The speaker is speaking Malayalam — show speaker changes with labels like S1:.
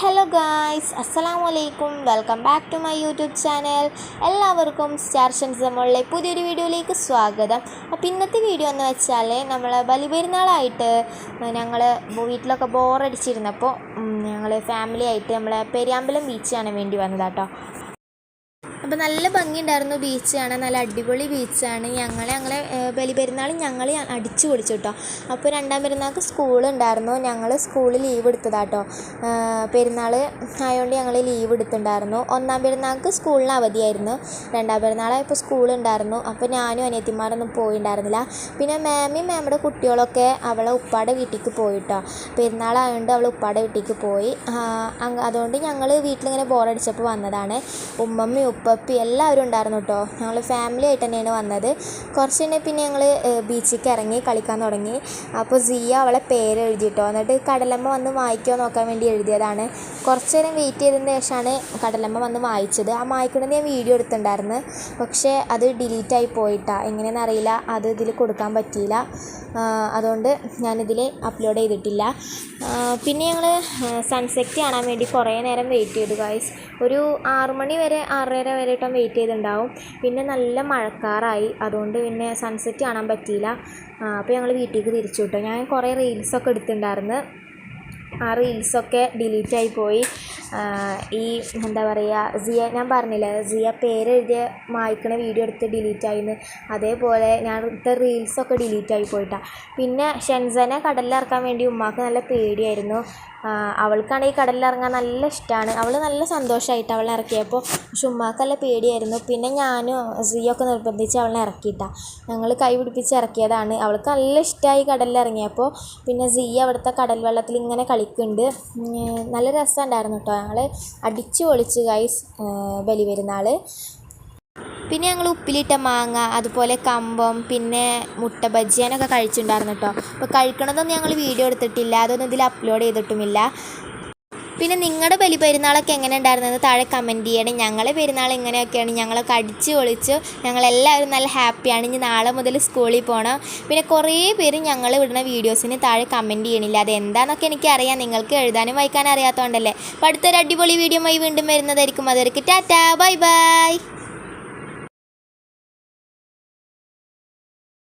S1: ഹലോ ഗായ്സ് അസ്സലാമു വലൈക്കും welcome back to my YouTube channel എല്ലാവർക്കും സ്റ്റാർ ഷൻസമുള്ള പുതിയൊരു വീഡിയോയിലേക്ക് സ്വാഗതം. അപ്പോൾ ഇന്നത്തെ വീഡിയോ എന്ന് വെച്ചാൽ നമ്മൾ ബലിപെരുന്നാളായിട്ട് ഞങ്ങൾ വീട്ടിലൊക്കെ ബോറടിച്ചിരുന്നപ്പോൾ ഞങ്ങൾ ഫാമിലി ആയിട്ട് നമ്മളെ പെരിയാമ്പലം ബീച്ച് കാണാൻ വേണ്ടി വന്നതാട്ടോ. അപ്പോൾ നല്ല ഭംഗിയുണ്ടായിരുന്നു ബീച്ച് കാണാൻ. നല്ല അടിപൊളി ബീച്ചാണ് ഞങ്ങളെ ഞങ്ങളെ ബലിപെരുന്നാൾ ഞങ്ങൾ അടിച്ചു പൊളിച്ചു കേട്ടോ അപ്പോൾ രണ്ടാം പെരുന്നാൾക്ക് സ്കൂളുണ്ടായിരുന്നു ഞങ്ങൾ സ്കൂളിൽ ലീവ് എടുത്തതാട്ടോ. പെരുന്നാൾ ആയതുകൊണ്ട് ഞങ്ങൾ ലീവ് എടുത്തിട്ടുണ്ടായിരുന്നു. ഒന്നാം പെരുന്നാൾക്ക് സ്കൂളിന് അവധിയായിരുന്നു. രണ്ടാം പെരുന്നാളായപ്പോൾ സ്കൂളുണ്ടായിരുന്നു അപ്പോൾ ഞാനും അനിയത്തിമാരൊന്നും പോയിണ്ടായിരുന്നില്ല. പിന്നെ മാമിയും മാമിയുടെ കുട്ടികളൊക്കെ അവളെ ഉപ്പാടെ വീട്ടിലേക്ക് പോയിട്ടോ പെരുന്നാളായതുകൊണ്ട് അവൾ ഉപ്പാടെ വീട്ടിലേക്ക് പോയി. അതുകൊണ്ട് ഞങ്ങൾ വീട്ടിലിങ്ങനെ ബോറടിച്ചപ്പോൾ വന്നതാണ്. ഉമ്മമ്മയും ഉപ്പ പപ്പി എല്ലാവരും ഉണ്ടായിരുന്നു കേട്ടോ ഞങ്ങൾ ഫാമിലി ആയിട്ട് തന്നെയാണ് വന്നത്. കുറച്ച് കഴിഞ്ഞ് പിന്നെ ഞങ്ങൾ ബീച്ചിലേക്ക് ഇറങ്ങി കളിക്കാൻ തുടങ്ങി. അപ്പോൾ സിയ അവളെ പേര് എഴുതി കേട്ടോ എന്നിട്ട് കടലമ്മ വന്ന് വായിക്കുമോ നോക്കാൻ വേണ്ടി എഴുതിയതാണ്. കുറച്ച് നേരം വെയിറ്റ് ചെയ്തതിന് ശേഷമാണ് കടലമ്മ വന്ന് വായിച്ചത്. ആ വായിക്കുന്നത് ഞാൻ വീഡിയോ എടുത്തിട്ടുണ്ടായിരുന്നു. പക്ഷേ അത് ഡിലീറ്റായി പോയിട്ടാ. എങ്ങനെയെന്ന് അറിയില്ല. അത് ഇതിൽ കൊടുക്കാൻ പറ്റിയില്ല. അതുകൊണ്ട് ഞാനിതിൽ അപ്ലോഡ് ചെയ്തിട്ടില്ല. പിന്നെ ഞങ്ങൾ സൺസെറ്റ് കാണാൻ വേണ്ടി കുറേ നേരം വെയിറ്റ് ചെയ്തു ഗായ്സ് ഒരു ആറുമണി വരെ ആറര വരെ ഇട്ടം വെയിറ്റ് ചെയ്തിട്ടുണ്ടാവും. പിന്നെ നല്ല മഴക്കാറായി. അതുകൊണ്ട് പിന്നെ സൺസെറ്റ് കാണാൻ പറ്റിയില്ല. അപ്പോൾ ഞങ്ങൾ വീട്ടിലേക്ക് തിരിച്ചു വിട്ടു ഞാൻ കുറേ റീൽസൊക്കെ എടുത്തിട്ടുണ്ടായിരുന്നു. ആ റീൽസൊക്കെ ഡിലീറ്റായി പോയി. ഈ എന്താ പറയുക സിയ ഞാൻ പറഞ്ഞില്ലേ സിയ പേരെഴുതിയ മായ്ക്കണ വീഡിയോ എടുത്ത് ഡിലീറ്റായിന്ന് അതേപോലെ ഞാൻ ഇത്ത റീൽസൊക്കെ ഡിലീറ്റായി പോയിട്ടാണ് പിന്നെ ഷെൻസനെ കടലിലിറക്കാൻ വേണ്ടി ഉമ്മാക്ക് നല്ല പേടിയായിരുന്നു. അവൾക്കാണെങ്കിൽ കടലിലിറങ്ങാൻ നല്ല ഇഷ്ടമാണ് അവൾ നല്ല സന്തോഷമായിട്ട് അവളെ ഇറക്കിയപ്പോൾ പക്ഷെ ഉമ്മാക്ക് നല്ല പേടിയായിരുന്നു. പിന്നെ ഞാനും സിയൊക്കെ നിർബന്ധിച്ച് അവളെ ഇറക്കിയിട്ടാണ് ഞങ്ങൾ കൈ പിടിപ്പിച്ച് ഇറക്കിയതാണ്. അവൾക്ക് നല്ല ഇഷ്ടമായി കടലിൽ ഇറങ്ങിയപ്പോൾ പിന്നെ സിയ അവിടുത്തെ കടൽ വെള്ളത്തിൽ ഇങ്ങനെ കളിക്കുന്നുണ്ട്. നല്ല രസമുണ്ടായിരുന്നു കേട്ടോ ഞങ്ങൾ അടിച്ചു പൊളിച്ച് ഗൈസ് ബലി പെരുന്നാൾ പിന്നെ ഞങ്ങൾ ഉപ്പിലിട്ട മാങ്ങ അതുപോലെ കമ്പം പിന്നെ മുട്ട ബജിയാനൊക്കെ കഴിച്ചിട്ടുണ്ടായിരുന്നു കേട്ടോ അപ്പോൾ കഴിക്കണതൊന്നും ഞങ്ങൾ വീഡിയോ എടുത്തിട്ടില്ല. അതൊന്നും ഇതിൽ അപ്ലോഡ് ചെയ്തിട്ടുമില്ല. പിന്നെ നിങ്ങളുടെ ബലി പെരുന്നാളൊക്കെ എങ്ങനെ ഉണ്ടായിരുന്നത് താഴെ കമന്റ് ചെയ്യണം. ഞങ്ങളെ പെരുന്നാൾ ഇങ്ങനെയൊക്കെയാണ് ഞങ്ങളൊക്കെ അടിച്ച് പൊളിച്ചു ഞങ്ങളെല്ലാവരും നല്ല ഹാപ്പിയാണ്. ഇനി നാളെ മുതൽ സ്കൂളിൽ പോകണം പിന്നെ കുറേ പേര് ഞങ്ങൾ വിടുന്ന വീഡിയോസിന് താഴെ കമന്റ് ചെയ്യണില്ല. അത് എന്താണെന്നൊക്കെ എനിക്കറിയാം. നിങ്ങൾക്ക് എഴുതാനും വായിക്കാനും അറിയാത്തതുകൊണ്ടല്ലേ അപ്പോൾ അടുത്തൊരു അടിപൊളി വീഡിയോ വീണ്ടും വരുന്നതായിരിക്കും. അതുവരെയ്ക്ക് ടാറ്റാ. Bye bye.